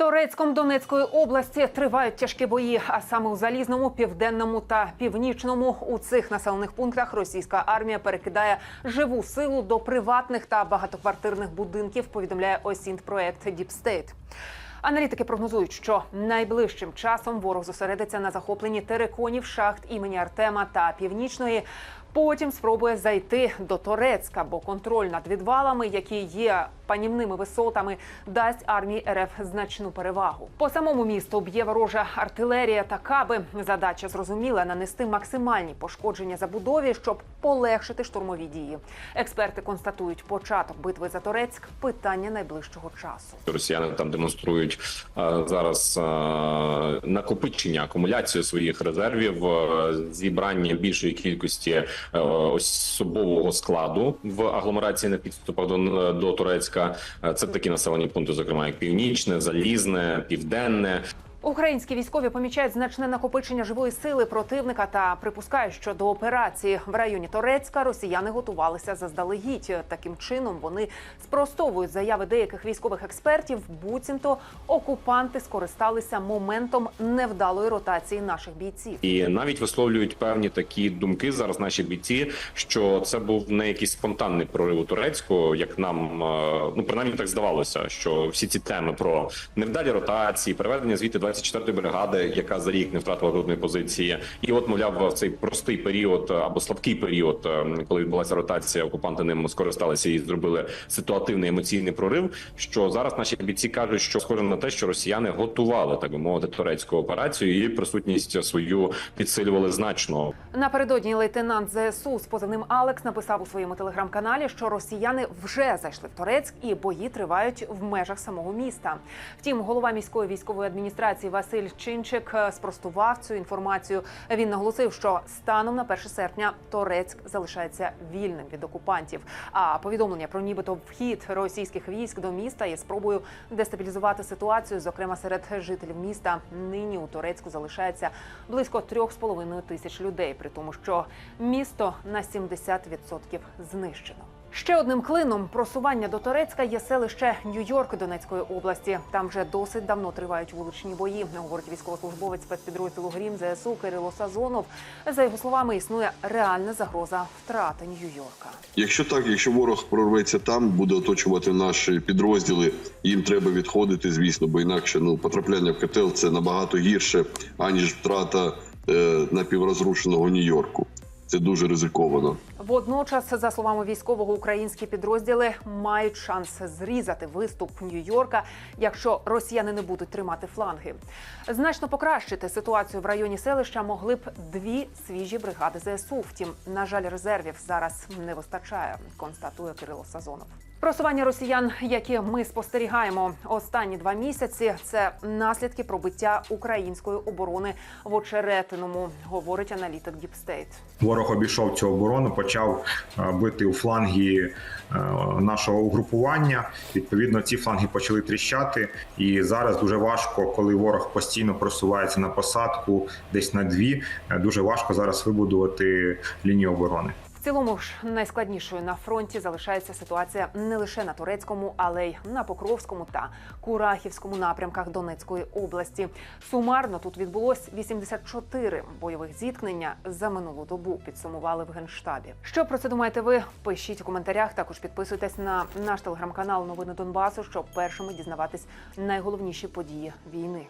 Торецьком Донецької області тривають тяжкі бої. А саме у залізному, південному та північному у цих населених пунктах російська армія перекидає живу силу до приватних та багатоквартирних будинків. Повідомляє осінт проект Діпстейт. Аналітики прогнозують, що найближчим часом ворог зосередиться на захопленні териконів, шахт імені Артема та північної. Потім спробує зайти до Торецька, бо контроль над відвалами, які є панівними висотами, дасть армії РФ значну перевагу. По самому місту б'є ворожа артилерія та каби. Задача зрозуміла нанести максимальні пошкодження забудові, щоб полегшити штурмові дії. Експерти констатують, початок битви за Торецьк питання найближчого часу. Росіяни там демонструють е, зараз е, накопичення акумуляцію своїх резервів, е, зібрання більшої кількості особового складу в агломерації на підступах до, до Турецька. Е, Це такі населені пункти, зокрема як північне, залізне, південне. Українські військові помічають значне накопичення живої сили противника та припускають, що до операції в районі Торецька росіяни готувалися заздалегідь. Таким чином вони спростовують заяви деяких військових експертів. Буцімто окупанти скористалися моментом невдалої ротації наших бійців. І навіть висловлюють певні такі думки зараз. Наші бійці, що це був не якийсь спонтанний прорив у Турецьку, як нам е, ну принаймні так здавалося, що всі ці теми про невдалі ротації, переведення звідти 24-ї бригади, яка за рік не втратила жодної позиції, і от мовляв в цей простий період е, або слабкий період, е, коли відбулася ротація, окупанти ним скористалися і зробили ситуативний емоційний прорив. Що зараз наші бійці кажуть, що схоже на те, що росіяни готували так би мовити турецьку операцію і присутність свою підсилювали значно. Напередодні лейтенант ЗСУ з позивним Алекс написав у своєму телеграм-каналі, що росіяни вже зайшли в Торецьк і бої тривають в межах самого міста. Втім, голова міської військової адміністрації Василь Чинчик е, спростував цю інформацію. Він наголосив, що станом на 1 серпня Торецьк залишається вільним від окупантів. А повідомлення про нібито вхід російських військ до міста є спробою дестабілізувати ситуацію, зокрема серед жителів міста. Нині у Турецьку залишається близько 3,5 тисяч людей, при тому, що місто на 70% знищено. Ще одним клином просування до Торецька є селище Нью-Йорк Донецької області. Там вже досить давно тривають вуличні бої. Говорить військовослужбовець спецпідрозділу Грім ЗСУ Кирило Сазонов. За його словами, існує реальна загроза втрати Нью-Йорка. Якщо так, якщо ворог прорветься там, буде оточувати наші підрозділи, їм треба відходити, звісно, бо інакше ну потрапляння в котел це набагато гірше, аніж втрата е, напіврозрушеного Нью-Йорку. Це дуже ризиковано. Водночас, за словами військового, українські підрозділи мають шанс зрізати виступ Нью-Йорка, якщо росіяни не будуть тримати фланги. Значно покращити ситуацію в районі селища могли б дві свіжі бригади ЗСУ. Втім, на жаль, резервів зараз не вистачає, констатує Кирило Сазонов. Просування росіян, які ми спостерігаємо останні два місяці, це наслідки пробиття української оборони в очеретиному, говорить аналітик Діпстейт. Ворог обійшов цю оборону, почав е, бити у фланги е, нашого угрупування. Відповідно, ці фланги почали тріщати, і зараз дуже важко, коли ворог постійно просувається на посадку, десь на дві. е, Дуже важко зараз вибудувати лінію оборони. Цілому ж найскладнішою на фронті залишається ситуація не лише на турецькому, але й на Покровському та Курахівському напрямках Донецької області. Сумарно тут відбулось 84 бойових зіткнення за минулу добу. Підсумували в генштабі. Що про це думаєте ви? Пишіть у коментарях. Також підписуйтесь на наш телеграм-канал Новини Донбасу, щоб першими дізнаватись найголовніші події війни.